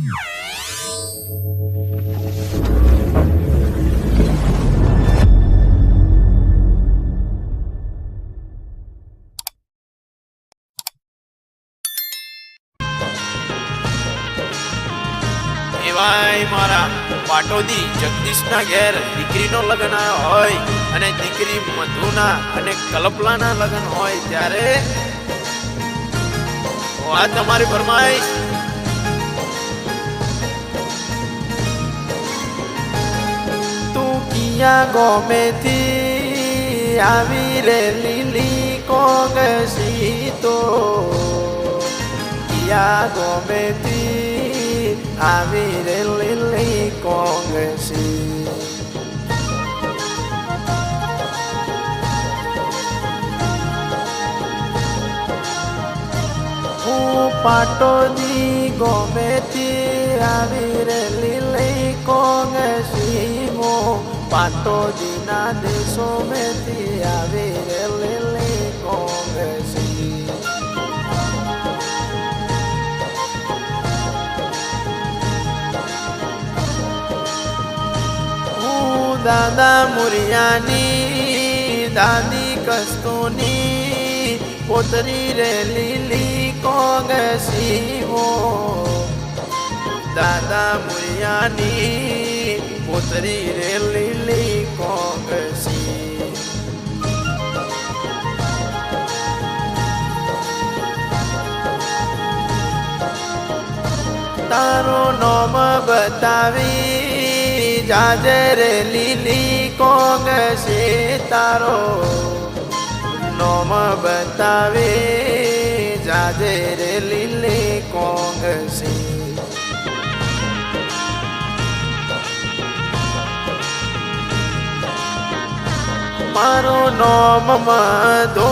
એવાય મારા પાટોદી જગદીશના ઘેર દીકરીનો લગ્ન હોય અને દીકરી મધુના અને કલ્પલાના લગ્ન હોય ત્યારે આ તમારી ફરમાઈશ કિયા ગોમેથી આવી રે લીલી કોંગસી તો કિયા ગોમેથી આવી રે લીલી કોંગસી હું પાટોદી ગોમેથી આવી રે લીલી કોંગસી મો પાટોદીના દેશો મેથી આવી રે લીલી કોંગસી હું દાદા મુરિયાની દાદી કસ્તુની પોતરી રે લીલી કોંગસી હો દાદા મુરિયાની પોતરી રે લીલી કોંગસી તારો નોમ બતાવી જાજે રે લીલી કોંગસી તારો નોમ બતાવી જાજે રે લીલી કોંગસી મારું નોમ મધુ.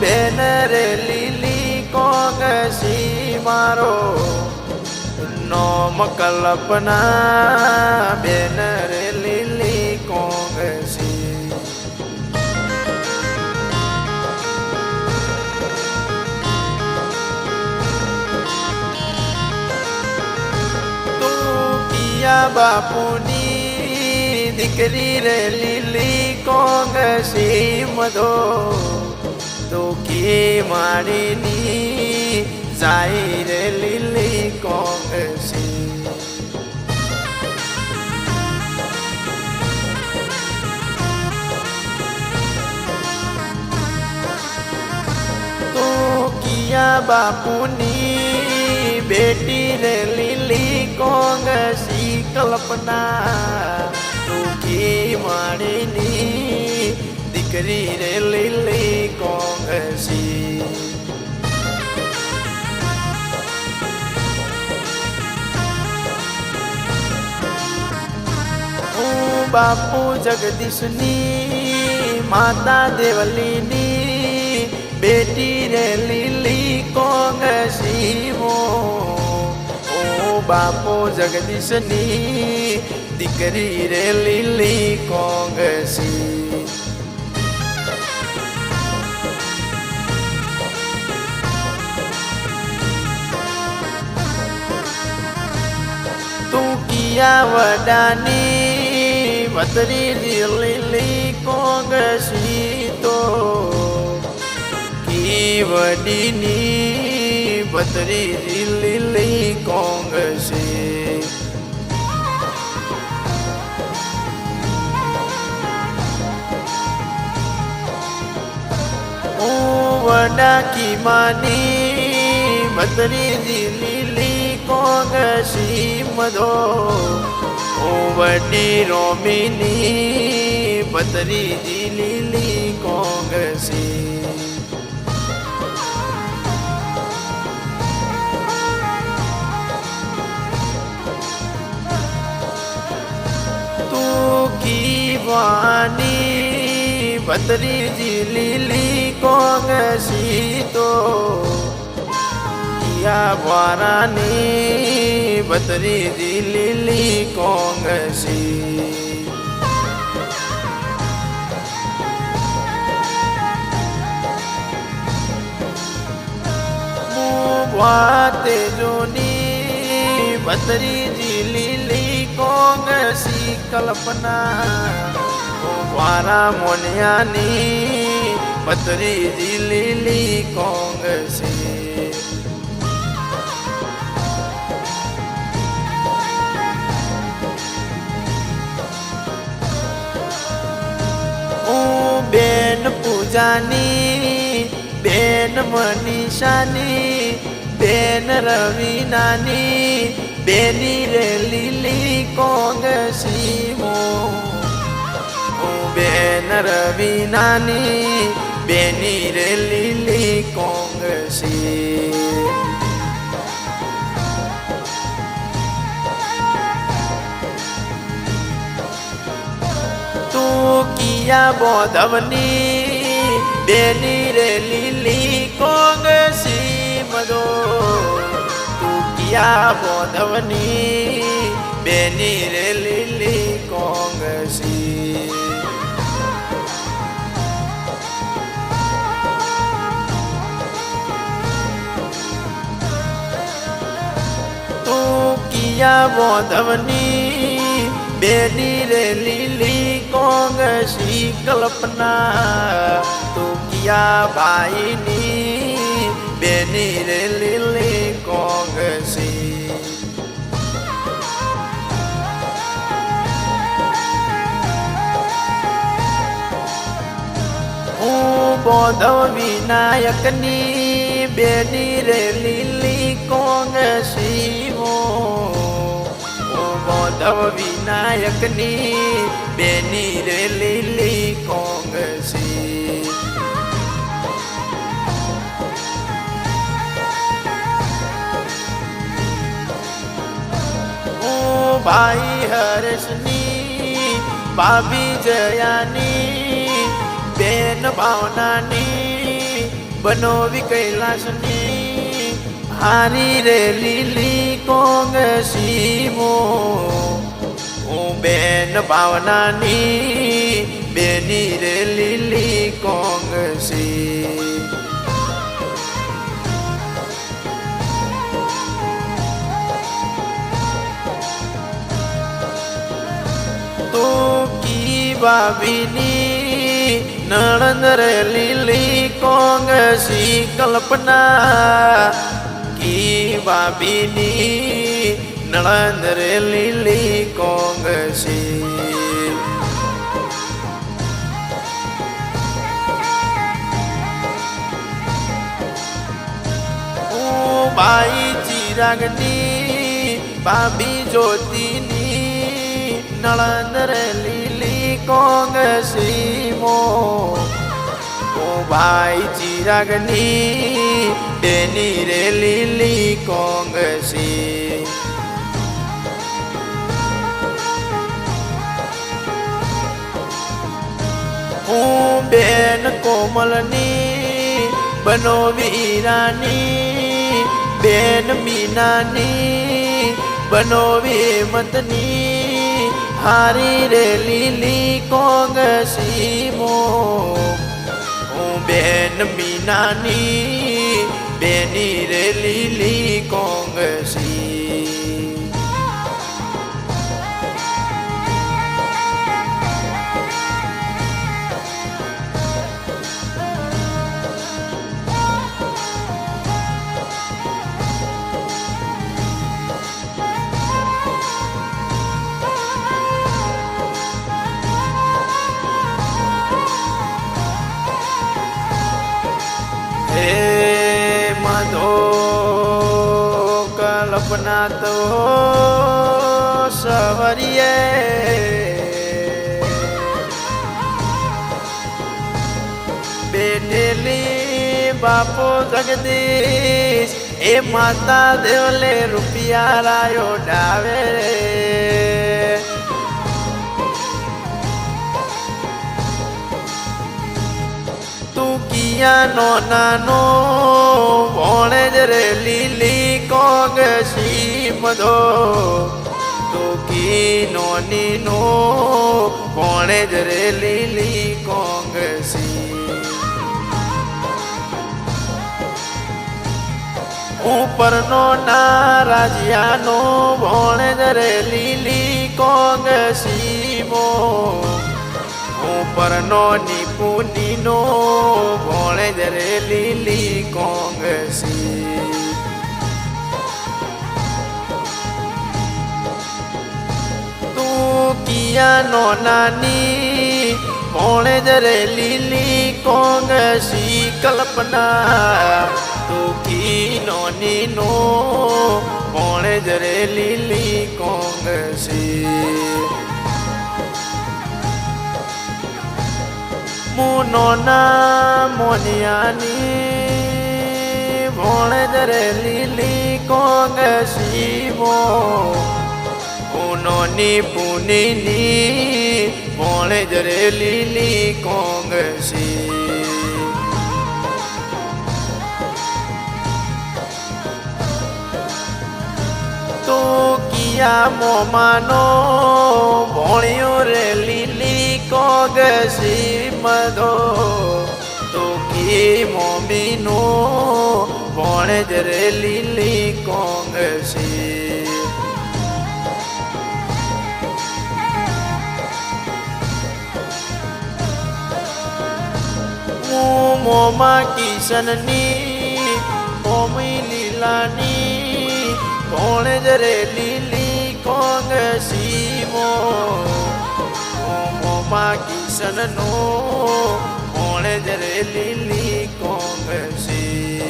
બેન રે લીલી કોંગસી મારો. નોમ કલ્પના, બેન રે લીલી કોંગસી. તું પિયા બાપુની દીકરી રે લીલી કોંગસી મધો તું કી જાય રે લીલી કોંગ્રેસી કિયા બાપુની બેટી રે લીલી કોંગસી કલ્પના તું કી માણીની રે લીલી કોંગસી હું બાપુ જગદીશની, માતા દેવલીની, બેટી રે લીલી કોંગસી હો બાપુ જગદીશની, દીકરી રે લીલી કોંગસી. કિયા વડાની વતરી લીલી કોંગસી તો વડીની વતરી લીલી કોંગસી વડા કી માની વતરી લીલી કોંગસી મધો હું વડી રોમિની બતરી લીલી કોંગસી તું કી વાની બતરી લીલી કોંગસી તો યા વારાની બતરી લીલી કોંગસી વાતે જોની ભત્રીજી લીલી કોંગસી કલ્પના વારા મોનિયાની ભત્રીજી લીલી કોંગસી હું બેન પૂજાની, બેન મનીષાની, બેન રવિનાની, બેની રે લીલી કોંગસી હું. બેન રવિનાની, બેની રે લીલી કોંગસી. તું કિયા બોધવની બેની રે લીલી કોંગસી મદો તું કિયા બોધવની બેની રે લીલી કોંગસી તું કિયા બોધવની બેની રે લીલી કોંગસી કલ્પના તું કિયા ભાઈની બેની રે લીલી કોંગસી હું બોધવ વિનાયકની બેની રે લીલી કોંગસી હું બોધવ વિનાયકની બેની રે લીલી કોંગસી હું ભાઈ હર્ષની ભાભી જયાની બેન ભાવનાની બનોવી કૈલાસની હારી રે લીલી કોંગસી મો હું બેન ભાવનાની બેની રે લીલી કોંગસી તું કી બાબીની નણંદ રે લીલી કોંગસી કલ્પના. કી ભાભીની નણંદ રે લીલી કોંગસી ભાઈ ચિરાગની, ભાભી જ્યોતિની નળંદ રે લીલી કોંગસી મો. હું ભાઈ ચિરાગની, બેની રે લીલી કોંગસી બેન કોમલની, બનો વીરાની, બેન મીનાની, બનો વેમતની, હારી રે લીલી કોંગસી મો. હું બેન મીનાની, બેની રે લીલી કોંગસી મધો કલ્પના તો સવરીએ. બેઠેલી બાપો જગદીશ એ માતા દેવલે રૂપિયા લાયો ડાવે. કિયાનો નાનો ભોણે જ રે લીલી કોંગસી મધો તું કી નોની નો ભોણે જ રે લીલી કોંગસી ઉપરનો ના રાજ્યાનો ભોણે જરે લીલી કોંગ સીમો. ઉપરનો નિપુનીનો ભોણે જરે લીલી કોંગ સી તું કિયાનો નાની ભોણે જરે લીલી કોંગ સી કલ્પના તું કીનો નીનો ભોણે જરે લીલી કોંગ સી મુનો ના મોનિયાની ભોણે જરે લીલી કોંગ શિવો. પુનીની ભોણે જરે લીલી કોંગ શિવ. તો કિયા મોમાનો ભણ્યો રે લીલી કોગ મધો તો કી મોમીનો ભોણે જ રે લીલી કોંગ સી હું મોમાં કિશનની મોમી લીલાની કોણે જ રે લીલી કોંગ સીમો મોમાં કિશનનો કોણે જ રે લીલી કોંગ સી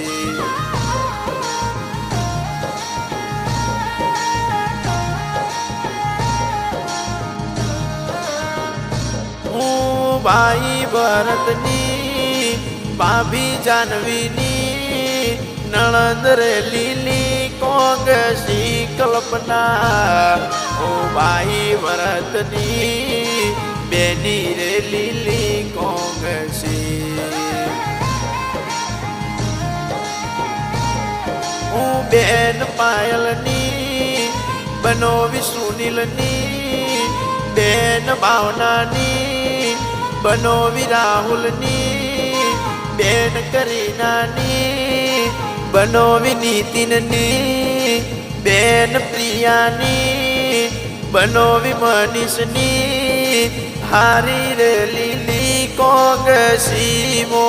હું ભાઈ ભરતની ભાભી જાનવીની નણંદ રે લીલી કોંગ સી કલ્પના હું ભાઈ ભરતની બેની રે લીલી કોંગ સી હું બેન પાયલની બનો વિષ્ણુનીલની બેન ભાવનાની બનો રાહુલની બેન કરીનાની બનો નીતિનની બેન પ્રિયાની બનો મનીષની હારી લીલી કોગ સીમો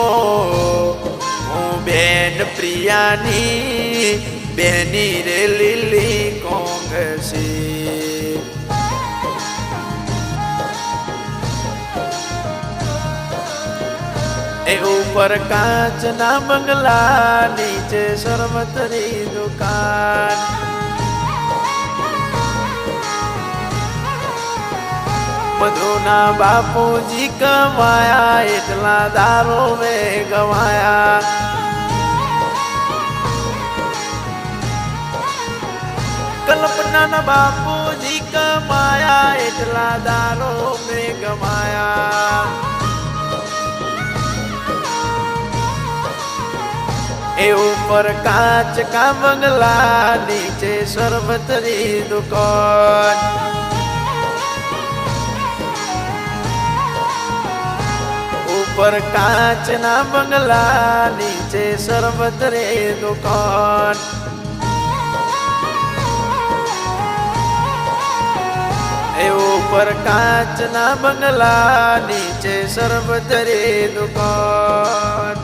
હું બેન પ્રિયાની બેની રે લીલી કોગ સી એ ઉપર કાચના બંગલા, નીચે સરવતરી દુકાન. મધુના બાપુજી કમાયા એટલા દારો મેં ગવાયા કલ્પનાના બાપુજી કમાયા એટલા દારો મેં ગમાયા એ ઉપર કાચ કા બંગલા નીચે સરબતરી દુકાન ઉપર કાચના બંગલા નીચે સરબત રે દુકાન. ઉપર કાચના બંગલા નીચે સરબત રે દુકાન.